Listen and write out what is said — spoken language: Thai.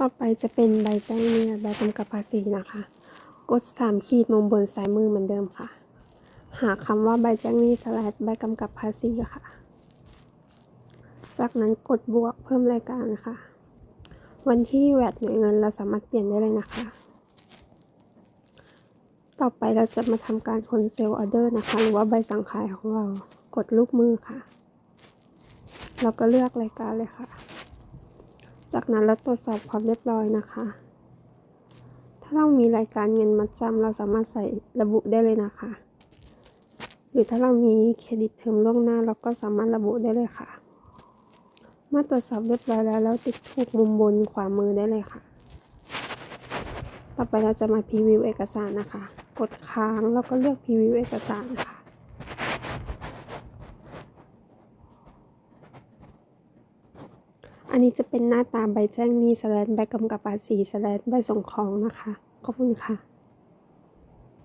ต่อไปจะเป็นใบแจ้งหนี้และใบกำกับภาษีนะคะ กดสามขีดมุมบนซ้ายมือเหมือนเดิมค่ะ หาคำว่าใบแจ้งหนี้สแลดใบกำกับภาษีค่ะ จากนั้นกดบวกเพิ่มรายการค่ะ วันที่แวดหน่วยเงินเราสามารถเปลี่ยนได้เลยนะคะ ต่อไปเราจะมาทำการคนเซลล์ออเดอร์นะคะ หรือว่าใบสั่งขายของเรา กดรูปมือค่ะ เราก็เลือกรายการเลยค่ะ จากนั้นเราตรวจสอบความเรียบร้อยนะคะ ถ้าเรามีรายการเงินมัดจำเราสามารถใส่ระบุได้เลยนะคะ หรือถ้าเรามีเครดิตเทอมล่วงหน้าเราก็สามารถระบุได้เลยค่ะ เมื่อตรวจสอบเรียบร้อยแล้วเราติดถูกมุมบนขวามือได้เลยค่ะ ต่อไปเราจะมาพรีวิวเอกสารนะคะ กดค้างแล้วก็เลือกพรีวิวเอกสารค่ะ อันนี้จะเป็นหน้าตาใบแจ้งหนี้สแลนใบกำกับภาษีสแลนใบส่งของนะคะ ขอบคุณค่ะ